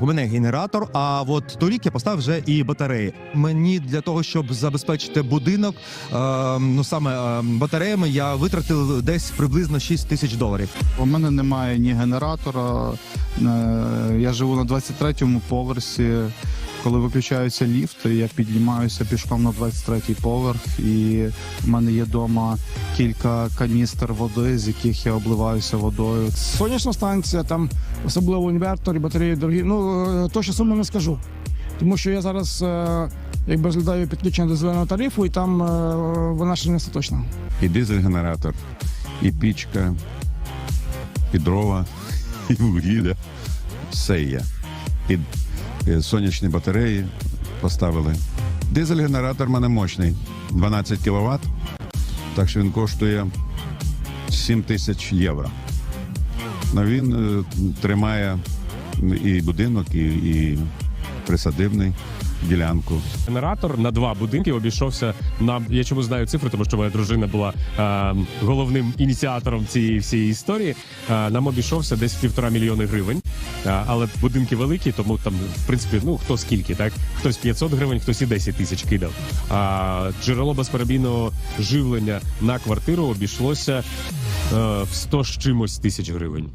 У мене генератор, а от торік я поставив вже і батареї. Мені для того, щоб забезпечити будинок, е, ну саме е, батареями, я витратив десь приблизно 6 тисяч доларів. У мене немає ні генератора. е, Я живу на 23-му поверсі. Коли виключаються ліфти, я піднімаюся пішком на 23-й поверх, і в мене є вдома кілька каністр води, з яких я обливаюся водою. Сонячна станція, там особливо інвертор і батареї дорогі. Ну е, точно суму не скажу. Тому що я зараз е, якби розглядаю підключення до зеленого тарифу, і там е, вона ще не остаточна. і дизель-генератор, і пічка, і дрова, і вугілля. Все є. І сонячні батареї поставили. Дизель-генератор в мене мощний, 12 кВт, так що він коштує 7 тисяч євро. Ну, він е, тримає і будинок, і, і присадибний ділянку. Генератор на два будинки обійшовся нам. Я чому знаю цифри, тому що моя дружина була е, головним ініціатором цієї всієї історії. Е, нам обійшовся десь півтора мільйони гривень. Але будинки великі, тому там, в принципі, ну хто скільки, так хтось 500 гривень, хтось і 10 тисяч кидав. А джерело безперебійного живлення на квартиру обійшлося е, в 100 з чимось тисяч гривень.